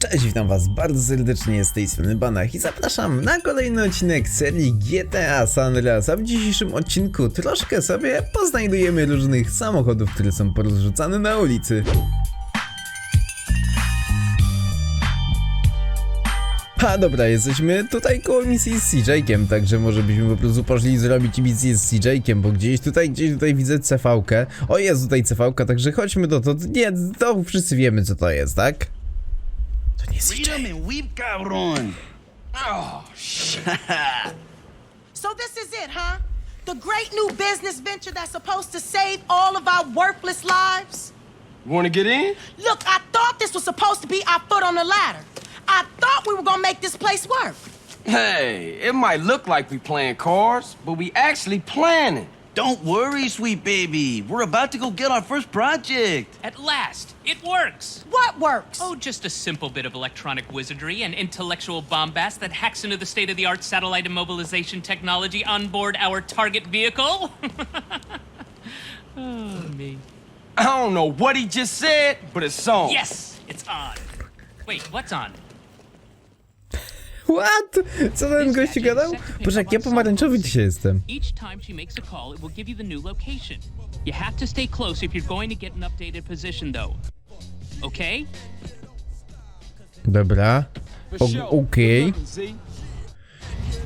Cześć, witam was bardzo serdecznie z tej strony Banach i zapraszam na kolejny odcinek serii GTA San Andreas, a w dzisiejszym odcinku troszkę sobie poznajdujemy różnych samochodów, które są porozrzucane na ulicy. A dobra, jesteśmy tutaj koło misji z CJ-kiem, także może byśmy po prostu poszli zrobić misję z CJ-kiem, bo gdzieś tutaj, gdzieś tutaj widzę CV-kę. O, jest tutaj CV-ka, także chodźmy do to. Nie, to wszyscy wiemy co to jest, tak? To nie jest CJ. And weep, cabrón. Oh, shit. So this is it, huh? The great new business venture that's supposed to save all of our worthless lives? Want to get in? Look, I thought this was supposed to be our foot on the ladder. I thought we were gonna make this place work. Hey, it might look like we playing cards, but we actually planning. Don't worry, sweet baby. We're about to go get our first project. At last, it works! What works? Oh, just a simple bit of electronic wizardry and intellectual bombast that hacks into the state of the art satellite immobilization technology on board our target vehicle. oh, me. I don't know what he just said, but it's on. Yes, it's on. Wait, what's on? What? Co ten gościu gadał? Boże, jak ja pomarańczowy dzisiaj jestem. Each time she makes a call, it will give you the new location. You have to stay close if you're going to get an updated position, though. Okay? Dobra. O- Okej.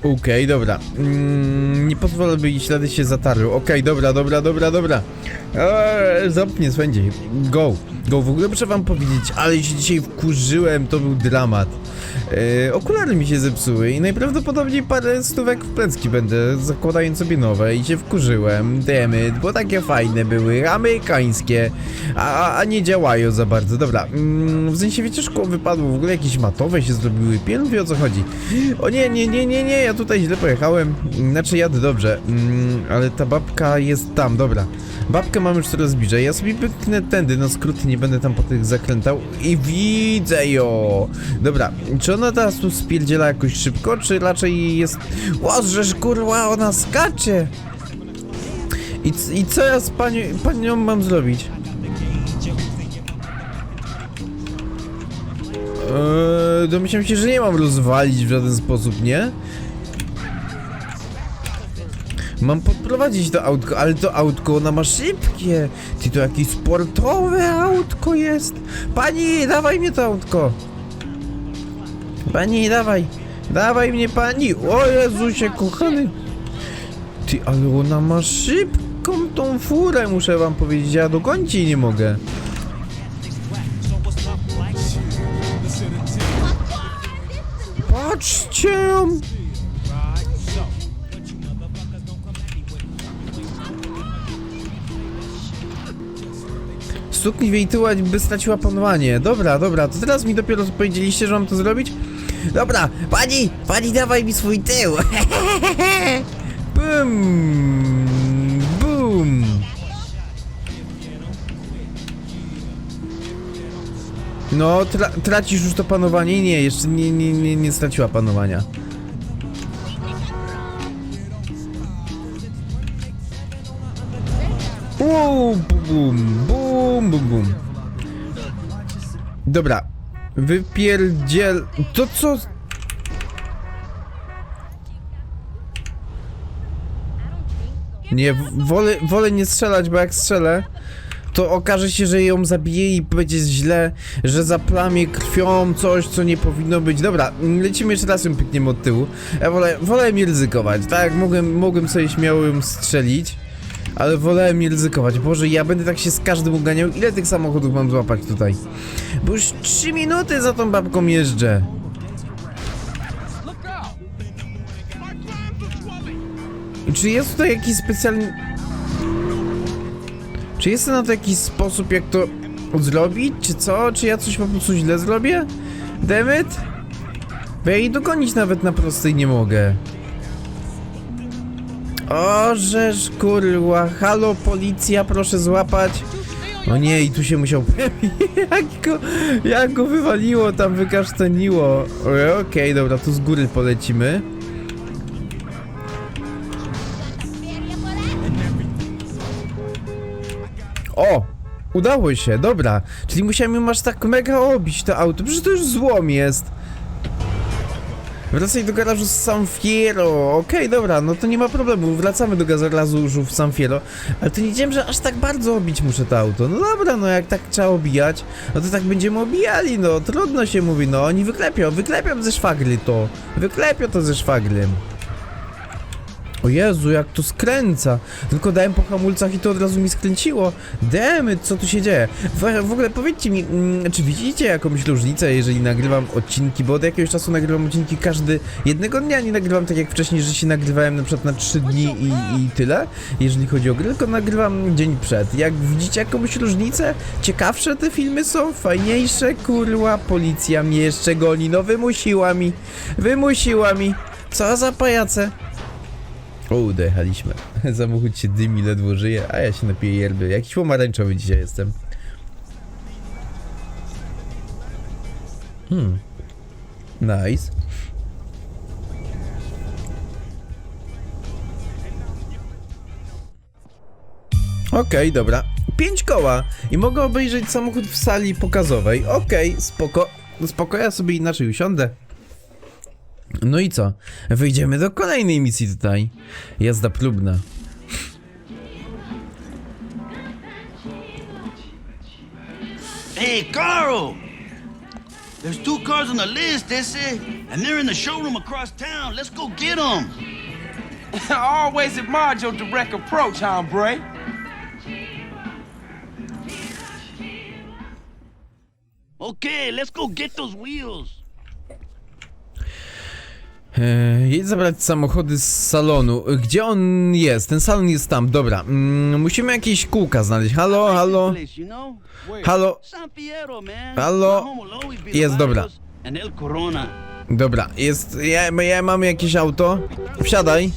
Okej, dobra. Mm, nie pozwolę, by ich ślady się zatarły. Okej, dobra, dobra, dobra, dobra. Eee, zapnie, swędzi. Go. Go. W ogóle muszę wam powiedzieć, ale się dzisiaj wkurzyłem, to był dramat. Eee, okulary mi się zepsuły i najprawdopodobniej parę stówek w plecki będę, zakładając sobie nowe i się wkurzyłem. Demy, bo takie fajne były, amerykańskie, a, a nie działają za bardzo. Dobra, mm, w sensie wiecie, szkło wypadło, w ogóle jakieś matowe się zrobiły, pier wie o co chodzi. O nie, nie, nie, nie, nie, ja tutaj źle pojechałem, znaczy jadę dobrze, mm, ale ta babka jest tam, dobra. Babkę mam już coraz bliżej, ja sobie pyknę tędy, na skróty nie będę tam po tych zakrętał i widzę ją. Dobra, czy ona teraz tu spierdziela jakoś szybko, czy raczej jest... Łożesz, kurwa, ona skacze! I, I co ja z panią, panią mam zrobić? Eee, domyślam się, że nie mam rozwalić w żaden sposób, nie? Mam podprowadzić to autko, ale to autko ona ma szybkie. Ty to jakieś sportowe autko jest. Pani, dawaj mnie to autko. Pani, dawaj. Dawaj mnie pani. O Jezusie, kochany. Ty, ale ona ma szybką tą furę, muszę wam powiedzieć. Ja dogonić jej nie mogę. Patrzcie. Stuknij jej tył, by straciła panowanie. Dobra, dobra, to teraz mi dopiero powiedzieliście, że mam to zrobić? Dobra, pani, pani dawaj mi swój tył. Bum, bum. No, tra tracisz już to panowanie? Nie, jeszcze nie, nie, nie, nie straciła panowania. Bum, bum, bum, bum, bum. Dobra. Wypierdziel... To co... Nie, wolę, wolę nie strzelać, bo jak strzelę, to okaże się, że ją zabije i będzie źle, że zaplamie krwią coś, co nie powinno być. Dobra, lecimy jeszcze raz ją pykniemy od tyłu. Ja wolę, wolę mi ryzykować, tak? Mogłem, mogłem sobie śmiało ją strzelić. Ale wolałem nie ryzykować. Boże, ja będę tak się z każdym uganiał. Ile tych samochodów mam złapać tutaj? Bo już 3 minuty za tą babką jeżdżę. Czy jest tutaj jakiś specjalny... Czy jest na to jakiś sposób, jak to zrobić, czy co? Czy ja coś po prostu źle zrobię? Dammit? Bo ja jej dogonić nawet na prostej nie mogę. O, żeż kurwa, halo policja, proszę złapać. O nie, i tu się musiał... jak, go, jak go wywaliło, tam wykasztaniło. O, Okej, dobra, tu z góry polecimy. O! Udało się, dobra. Czyli musiałem aż tak mega obić to auto. Przecież to już złom jest. Wracaj do garażu z San Fierro. Okej, dobra, no to nie ma problemu. Wracamy do garażu w San Fierro. Ale to nie wiedziałem, że aż tak bardzo obić muszę to auto. No dobra, no jak tak trzeba obijać, no to tak będziemy obijali, no. Trudno się mówi, no. Oni wyklepią, wyklepią ze szwagry to. Wyklepią to ze szwagrem. O Jezu, jak to skręca. Tylko dałem po hamulcach i to od razu mi skręciło. Demy, co tu się dzieje? W, w ogóle powiedzcie mi, mm, czy widzicie jakąś różnicę, jeżeli nagrywam odcinki, bo od jakiegoś czasu nagrywam odcinki każdy jednego dnia, nie nagrywam tak jak wcześniej, że się nagrywałem na przykład na 3 dni i, i tyle, jeżeli chodzi o gry, tylko nagrywam dzień przed. Jak widzicie jakąś różnicę? Ciekawsze te filmy są, fajniejsze, kurła, policja mnie jeszcze goni, no wymusiła mi, wymusiła mi. Co za pajace? O, dojechaliśmy. Samochód się dymi, ledwo żyje, a ja się napiję yerby. Jakiś pomarańczowy dzisiaj jestem. Hmm. Nice. Okej, dobra. Pięć koła i mogę obejrzeć samochód w sali pokazowej. Okej, spoko. Spoko, ja sobie inaczej usiądę. No i co? Wyjdziemy do kolejnej misji tutaj. Jazda próbna. Hey, Carl! There's two cars on the list, they say, and they're in the showroom across town. Let's go get them. I always admired your direct approach, hombre. Okay, let's go get those wheels. Eee, jedź zabrać samochody z salonu. Gdzie on jest? Ten salon jest tam, dobra. Mm, musimy jakieś kółka znaleźć. Halo, halo, halo. Halo? Jest, dobra. Dobra, jest. Ja, ja mam jakieś auto. Wsiadaj.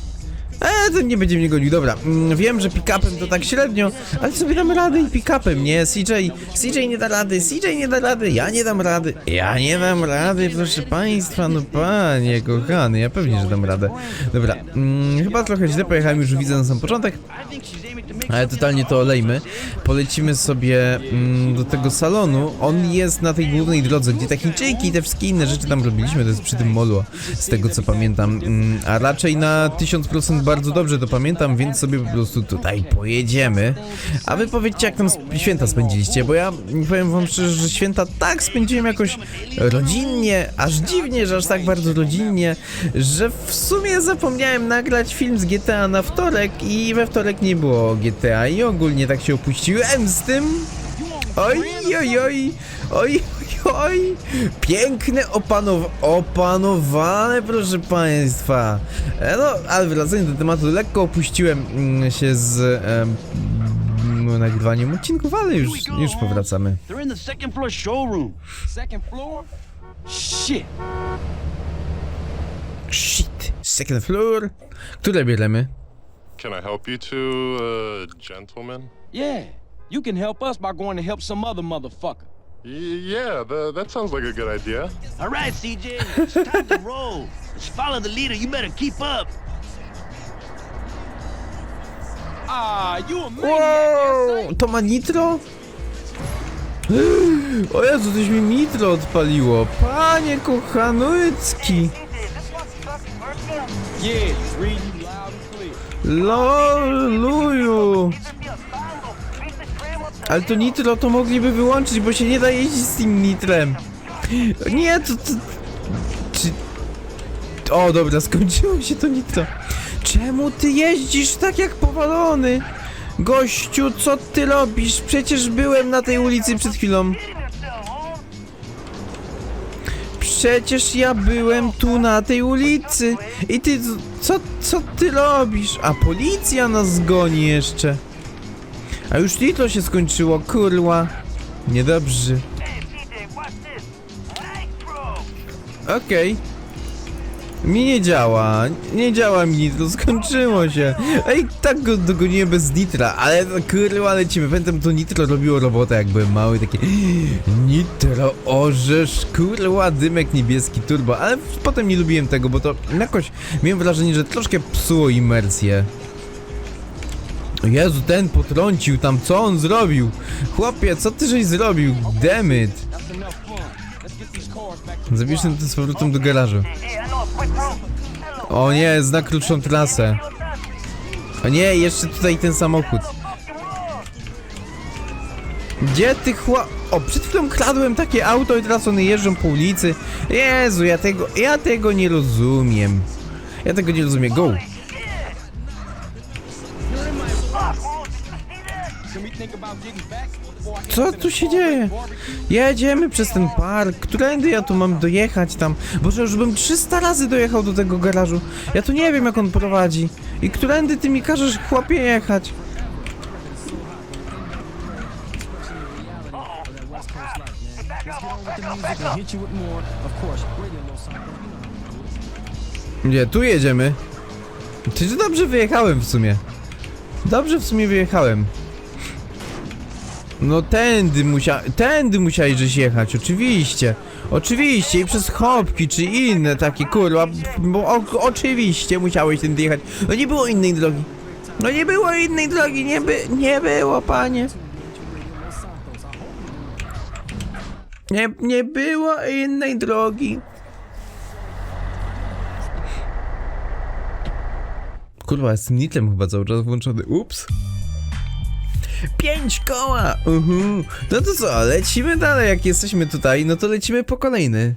Eee, to nie będzie mnie gonił, dobra. Mm, wiem, że pick-upem to tak średnio, ale sobie dam radę i pick-upem, nie? CJ, CJ nie da rady, CJ nie da rady, ja nie dam rady. Ja nie dam rady, proszę państwa, no panie kochany, ja pewnie, że dam radę. Dobra, mm, chyba trochę źle pojechałem, już widzę na sam początek. Ale totalnie to olejmy. Polecimy sobie mm, do tego salonu. On jest na tej głównej drodze, gdzie te Chińczyki i te wszystkie inne rzeczy tam robiliśmy. To jest przy tym molu, z tego co pamiętam. Mm, a raczej na 1000% bardzo dobrze to pamiętam, więc sobie po prostu tutaj pojedziemy. A wy powiedzcie, jak tam święta spędziliście, bo ja powiem wam szczerze, że święta tak spędziłem jakoś rodzinnie, aż dziwnie, że aż tak bardzo rodzinnie, że w sumie zapomniałem nagrać film z GTA na wtorek i we wtorek nie było GTA i ogólnie tak się opuściłem z tym. Oj, oj, oj, oj, oj, oj. Piękne opanow opanowane, proszę państwa. E, no, ale wracając do tematu, lekko opuściłem mm, się z em, nagrywaniem odcinków, ale już, już powracamy. They're in the second floor showroom. Second floor? Shit. Shit, second floor. Które bierzemy? Can I help you two, uh, gentlemen? Yeah. You can help us by going to help some other motherfucker. Y- yeah, tha- that sounds like a good idea. All right, CJ, it's time to roll. Let's follow the leader. You better keep up. Ah, you a maniac, Wow, to ma nitro? O Jezu, coś mi nitro odpaliło. Panie kochanucki. Yeah, clear. Loluju. Ale to nitro to mogliby wyłączyć, bo się nie da jeździć z tym nitrem. Nie, to... to czy... O, dobra, skończyło się to nitro. Czemu ty jeździsz tak jak powalony? Gościu, co ty robisz? Przecież byłem na tej ulicy przed chwilą. Przecież ja byłem tu na tej ulicy. I ty, co, co ty robisz? A policja nas goni jeszcze. A już nitro się skończyło, kurwa. Niedobrze. Okej. Mi nie działa, nie działa mi nitro, skończyło się. Ej, tak go dogoniłem bez nitra, ale no, kurwa lecimy. Pamiętam to nitro robiło robotę jak byłem mały, takie nitro, orzesz, kurwa, dymek niebieski, turbo, ale potem nie lubiłem tego, bo to jakoś miałem wrażenie, że troszkę psuło imersję. Jezu, ten potrącił tam, co on zrobił? Chłopie, co ty żeś zrobił? Demyt. Zabierz ten z powrotem do garażu. O nie, zna krótszą trasę. O nie, jeszcze tutaj ten samochód. Gdzie ty chła... O, przed chwilą kradłem takie auto i teraz one jeżdżą po ulicy. Jezu, ja tego... Ja tego nie rozumiem. Ja tego nie rozumiem. Go! Can we think about getting back Co tu się dzieje? Jedziemy przez ten park. Którędy ja tu mam dojechać tam? Boże, już bym 300 razy dojechał do tego garażu. Ja tu nie wiem, jak on prowadzi. I którędy ty mi każesz, chłopie, jechać? Nie, tu jedziemy. Czy dobrze wyjechałem w sumie? Dobrze w sumie wyjechałem. No tędy musia... Tędy musiałeś żeś jechać, oczywiście. Oczywiście i przez chopki czy inne takie kurwa, bo o, oczywiście musiałeś tędy jechać. No nie było innej drogi. No nie było innej drogi, nie by... nie było, panie. Nie, nie było innej drogi. Kurwa, jest nitlem chyba cały czas włączony. Ups. Pięć koła! Uhu. No to co, lecimy dalej. Jak jesteśmy tutaj, no to lecimy po kolejny.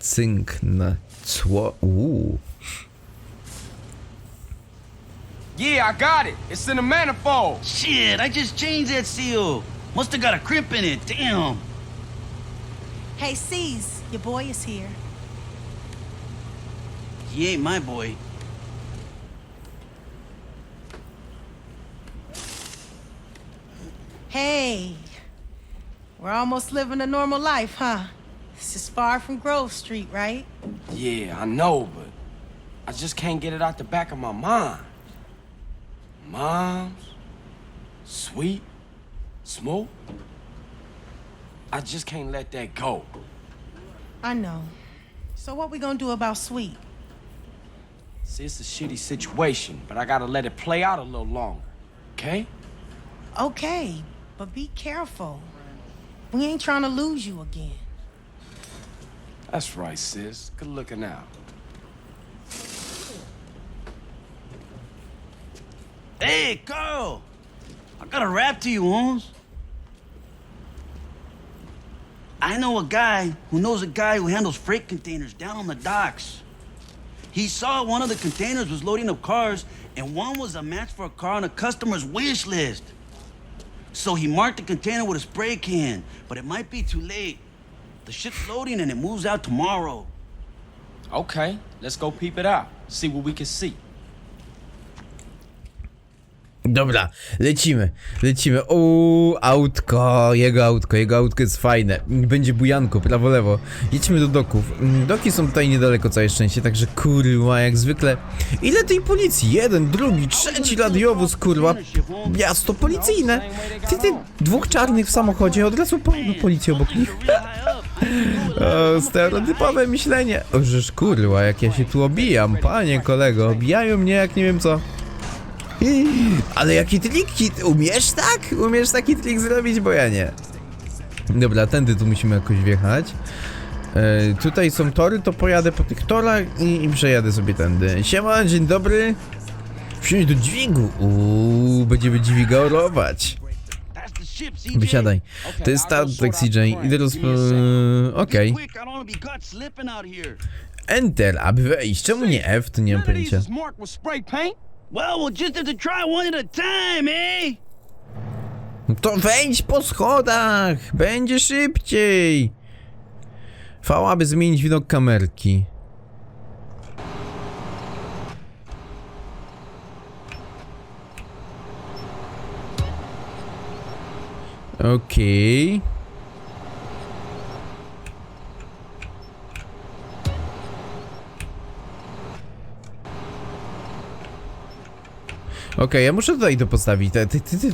Cynk na cło. Uuu. Yeah, I got it. It's in the manifold. Shit, I just changed that seal. Must have got a crimp in it. Damn. Hey, C's, your boy is here. He ain't my boy. Hey, we're almost living a normal life, huh? This is far from Grove Street, right? Yeah, I know, but I just can't get it out the back of my mind. Moms, sweet, smoke. I just can't let that go. I know. So what we gonna do about Sweet? See, it's a shitty situation, but I gotta let it play out a little longer. Okay? Okay, but be careful. We ain't trying to lose you again. That's right, sis. Good looking out. Hey, Carl. I got a rap to you, Holmes. I know a guy who knows a guy who handles freight containers down on the docks. He saw one of the containers was loading up cars, and one was a match for a car on a customer's wish list. So he marked the container with a spray can, but it might be too late. The ship's loading and it moves out tomorrow. Okay, let's go peep it out. See what we can see. Dobra, lecimy, lecimy. Uuu, autko, jego autko, jego autko jest fajne. Będzie bujanko, prawo, lewo. Jedźmy do doków. Mm, Doki są tutaj niedaleko, całe szczęście, także kurwa, jak zwykle. Ile tej policji? Jeden, drugi, trzeci radiowóz, kurwa. Miasto policyjne. Ty, ty, dwóch czarnych w samochodzie, od razu pełno policji obok nich. O, stereotypowe myślenie. O, żeż kurwa, jak ja się tu obijam, panie kolego, obijają mnie jak nie wiem co. Ale jaki trik? Umiesz tak? Umiesz taki trik zrobić? Bo ja nie. Dobra, tędy tu musimy jakoś wjechać. E, tutaj są tory, to pojadę po tych torach i, i przejadę sobie tędy. Siema, dzień dobry. Wsiąść do dźwigu. Uuu, będziemy dźwigorować. Wysiadaj. To jest statek CJ. Idę e, Okej. Enter, aby wejść. Czemu nie F? To nie mam pojęcia. Well, we'll just have to try one at a time, eh? To wejdź po schodach! Będzie szybciej! V, aby zmienić widok kamerki. Okej. Okej, ja muszę tutaj to postawić. Ty, ty, ty, ty.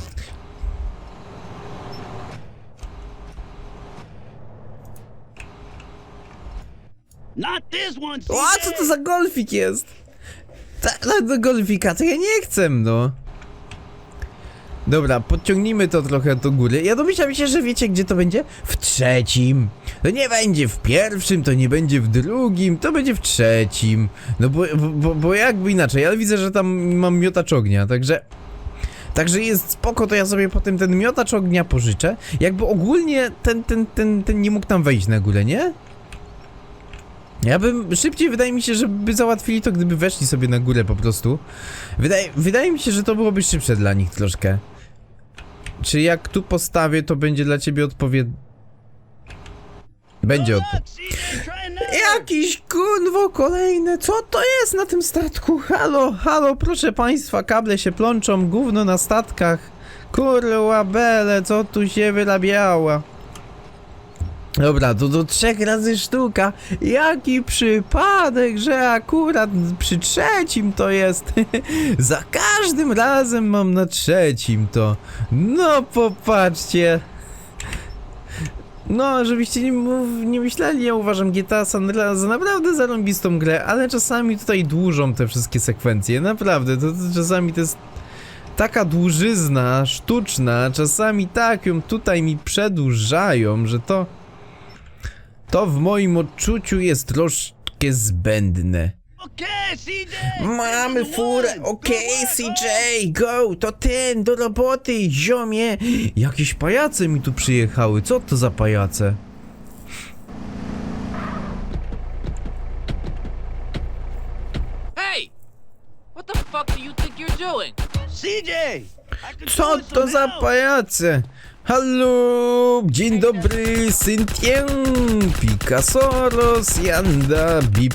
O, co to za golfik jest? Ta, ta, do golfika, to ja nie chcę, no. Dobra, podciągnijmy to trochę do góry. Ja domyślam się, że wiecie gdzie to będzie? W trzecim. To nie będzie w pierwszym, to nie będzie w drugim, to będzie w trzecim. No bo, bo, bo jakby inaczej, ale widzę, że tam mam miotacz ognia, także... Także jest spoko, to ja sobie potem ten miotacz ognia pożyczę. Jakby ogólnie ten, ten, ten, ten nie mógł tam wejść na górę, nie? Ja bym szybciej, wydaje mi się, żeby załatwili to, gdyby weszli sobie na górę po prostu. Wydaje, wydaje mi się, że to byłoby szybsze dla nich troszkę. Czy jak tu postawię, to będzie dla ciebie odpowiednie. Będzie now. Jakiś kunwo kolejne, co to jest na tym statku? Halo, halo, proszę państwa, kable się plączą, gówno na statkach. Kurwa bele, co tu się wyrabiała? Dobra, to do trzech razy sztuka. Jaki przypadek, że akurat przy trzecim to jest. Za każdym razem mam na trzecim to. No popatrzcie. No, żebyście nie, nie myśleli, ja uważam GTA San za naprawdę zarąbistą grę, ale czasami tutaj dłużą te wszystkie sekwencje, naprawdę, to, to czasami to jest taka dłużyzna, sztuczna, czasami tak ją tutaj mi przedłużają, że to... To w moim odczuciu jest troszkę zbędne. CJ. Mamy furę, okej CJ, go, to ten, do roboty, ziomie. Jakieś pajace mi tu przyjechały, co to za pajace? Hey! What the fuck do you think you're doing? CJ. I Co to some za help. pajace? Halo, dzień dobry, Cyntien, Picasso, Rosjanda, Bip,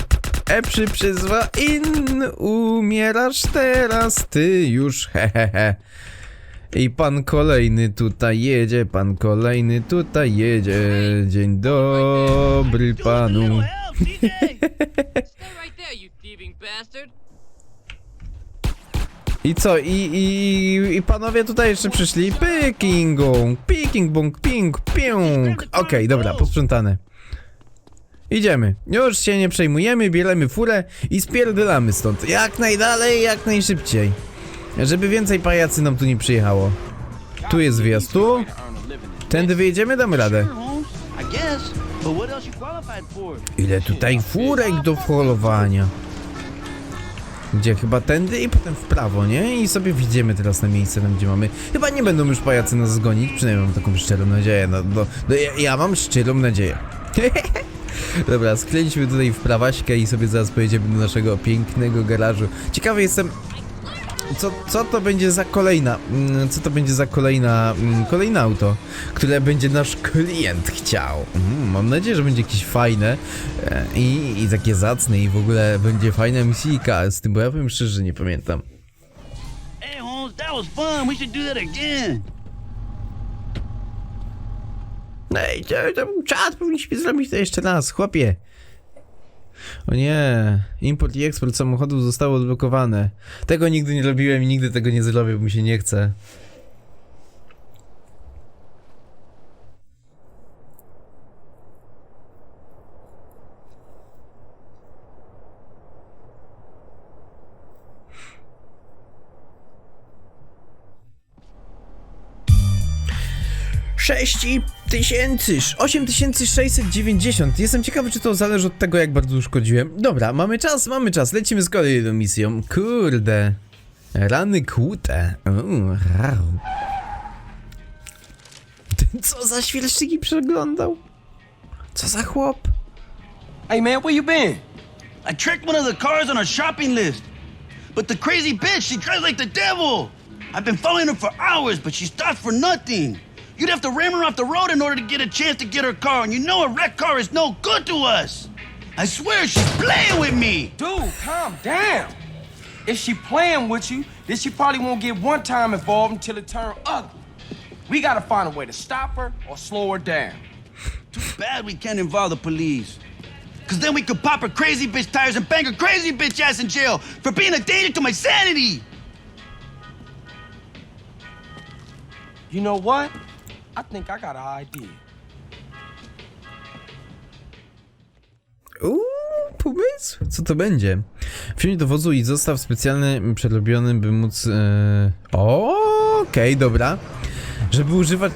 Eprzy przyzwa in, umierasz teraz, ty już, hehehe. I pan kolejny tutaj jedzie, pan kolejny tutaj jedzie, dzień dobry panu. I co, i, i, i panowie tutaj jeszcze przyszli? Picking gong, picking bong, ping, piung. Okej, dobra, posprzątane. Idziemy. Już się nie przejmujemy, bierzemy furę i spierdylamy stąd. Jak najdalej, jak najszybciej. Żeby więcej pajacy nam tu nie przyjechało. Tu jest wjazd, tu. Tędy wyjedziemy, damy radę. Ile tutaj furek do holowania. Gdzie? Chyba tędy i potem w prawo, nie? I sobie wjedziemy teraz na miejsce, tam gdzie mamy. Chyba nie będą już pajacy nas zgonić, przynajmniej mam taką szczerą nadzieję. No, no, no ja, ja mam szczerą nadzieję. Dobra, sklęliśmy tutaj w prawaśkę i sobie zaraz pojedziemy do naszego pięknego garażu. Ciekawy jestem, co, co to będzie za kolejna, mm, co to będzie za kolejna, mm, kolejne auto, które będzie nasz klient chciał. Mm, mam nadzieję, że będzie jakieś fajne e, i, i takie zacne i w ogóle będzie fajna misjka z tym, bo ja powiem szczerze, że nie pamiętam. Hey, Holmes, that was fun. We should do that again. Ej, to, to był czat, powinniśmy zrobić to jeszcze raz, chłopie. O nie, import i eksport samochodów zostało odblokowane. Tego nigdy nie robiłem i nigdy tego nie zrobię, bo mi się nie chce. Sześć i tysięcy, osiem tysięcy sześćset dziewięćdziesiąt. Jestem ciekawy, czy to zależy od tego, jak bardzo uszkodziłem. Dobra, mamy czas, mamy czas, lecimy z kolejną misją. Kurde. Rany kłute. Ten co za świerszczyki przeglądał? Co za chłop? Hey man, where you been? I tracked one of the cars on our shopping list. But the crazy bitch, she drives like the devil. I've been following her for hours, but she stops for nothing. You'd have to ram her off the road in order to get a chance to get her car, and you know a wrecked car is no good to us. I swear she's playing with me. Dude, calm down. If she playing with you, then she probably won't get one time involved until it turn ugly. We gotta find a way to stop her or slow her down. Too bad we can't involve the police. Cause then we could pop her crazy bitch tires and bang her crazy bitch ass in jail for being a danger to my sanity. You know what? I think I got an idea. Uuu, pomysł? Co to będzie? Wsiądź do wozu i zostaw specjalny przerobiony, by móc... O, okej, dobra. Żeby używać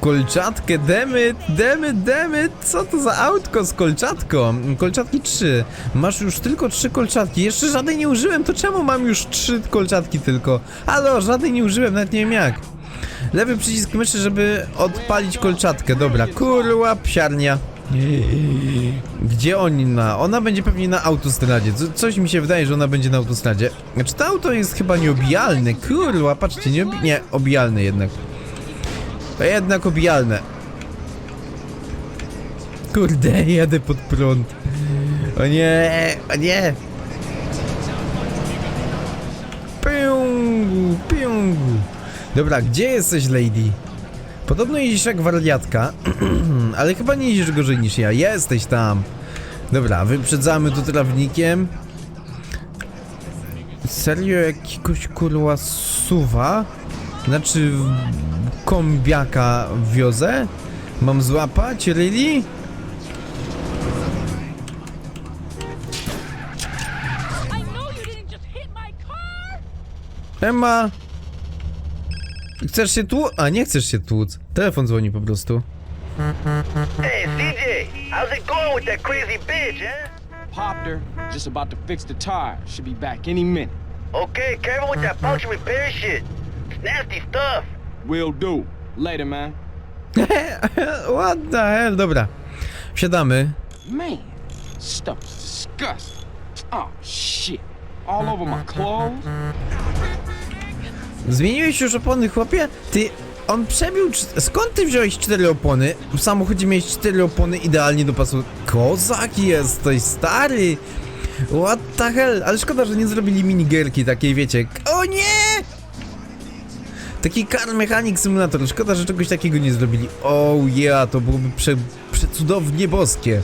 kolczatkę, demyt, demyt, demyt, co to za autko z kolczatką? Kolczatki 3, masz już tylko 3 kolczatki, jeszcze żadnej nie użyłem, to czemu mam już 3 kolczatki tylko? Halo, żadnej nie użyłem, nawet nie wiem jak. Lewy przycisk myszy, żeby odpalić kolczatkę, dobra, kurwa, psiarnia. Gdzie oni na? Ona będzie pewnie na autostradzie. Co, coś mi się wydaje, że ona będzie na autostradzie. Znaczy to auto jest chyba nieobijalne. Kurwa, patrzcie, nie, nie obijalne jednak. To jednak obijalne. Kurde, jadę pod prąd. O nie, o nie. Dobra, gdzie jesteś, lady? Podobno jeździsz jak wariatka, ale chyba nie jeździsz gorzej niż ja. Jesteś tam. Dobra, wyprzedzamy tu trawnikiem. Serio jakiegoś kurwa suwa? Znaczy kombiaka wiozę? Mam złapać? Really? I Chcesz się tłuc? A, nie chcesz się tłuc. Telefon dzwoni po prostu. Hey, CJ, how's it going with that crazy bitch, eh? Popped her. Just about to fix the tire. Should be back any minute. Okay, careful with that function repair shit. It's nasty stuff. Will do. Later, man. What the hell? Dobra. Wsiadamy. Man, stuff's disgusting. Oh, shit. All over my clothes. Zmieniłeś już opony, chłopie? Ty, on przebił... Skąd ty wziąłeś cztery opony? W samochodzie miałeś cztery opony idealnie do pasu. Kozak jesteś, stary! What the hell? Ale szkoda, że nie zrobili minigierki takiej, wiecie. O nie! Taki car mechanic simulator. Szkoda, że czegoś takiego nie zrobili. Oh yeah, to byłoby prze, przecudownie boskie.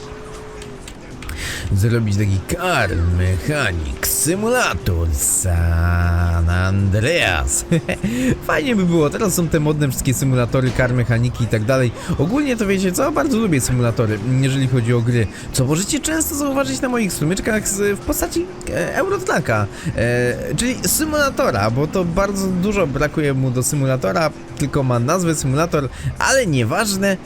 Zrobić taki car mechanic simulator San Andreas. Fajnie by było, teraz są te modne wszystkie symulatory, car mechaniki i tak dalej. Ogólnie to wiecie co, bardzo lubię symulatory, jeżeli chodzi o gry. Co możecie często zauważyć na moich strumyczkach w postaci e, Eurotraka, e, czyli symulatora, bo to bardzo dużo brakuje mu do symulatora, tylko ma nazwę symulator, ale nieważne.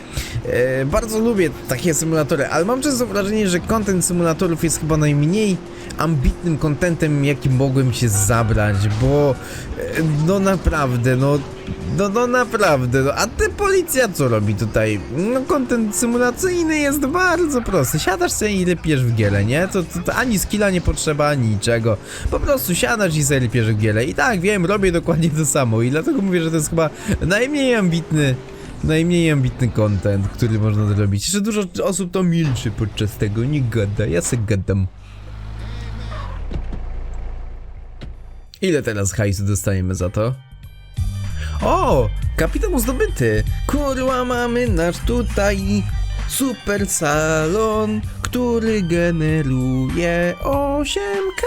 E, bardzo lubię takie symulatory, ale mam często wrażenie, że content symulatorów jest chyba najmniej ambitnym contentem, jaki mogłem się zabrać, bo e, no naprawdę, no, no, no naprawdę, no, a ty policja co robi tutaj? No content symulacyjny jest bardzo prosty, siadasz sobie i lepiesz w giele, nie? To, to, to ani skilla nie potrzeba, ani niczego, po prostu siadasz i sobie lepiesz w giele i tak, wiem, robię dokładnie to samo i dlatego mówię, że to jest chyba najmniej ambitny najmniej ambitny content, który można zrobić. Jeszcze dużo osób to milczy podczas tego, nie gada, ja se gadam. Ile teraz hajsu dostajemy za to? O! Kapitan zdobyty! Kurwa, mamy nasz tutaj super salon, który generuje 8K!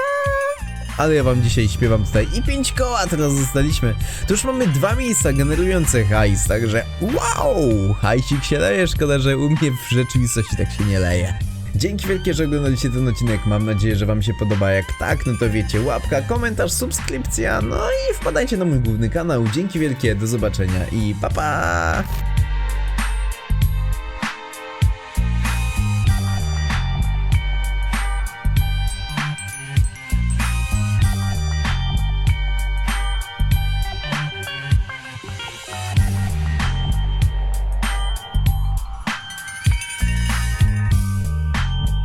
Ale ja wam dzisiaj śpiewam tutaj i 5 koła teraz zostaliśmy. To już mamy dwa miejsca generujące hajs, także wow! Hajsik się leje, szkoda, że u mnie w rzeczywistości tak się nie leje. Dzięki wielkie, że oglądaliście ten odcinek. Mam nadzieję, że wam się podoba. Jak tak, no to wiecie, łapka, komentarz, subskrypcja, no i wpadajcie na mój główny kanał. Dzięki wielkie, do zobaczenia i pa pa!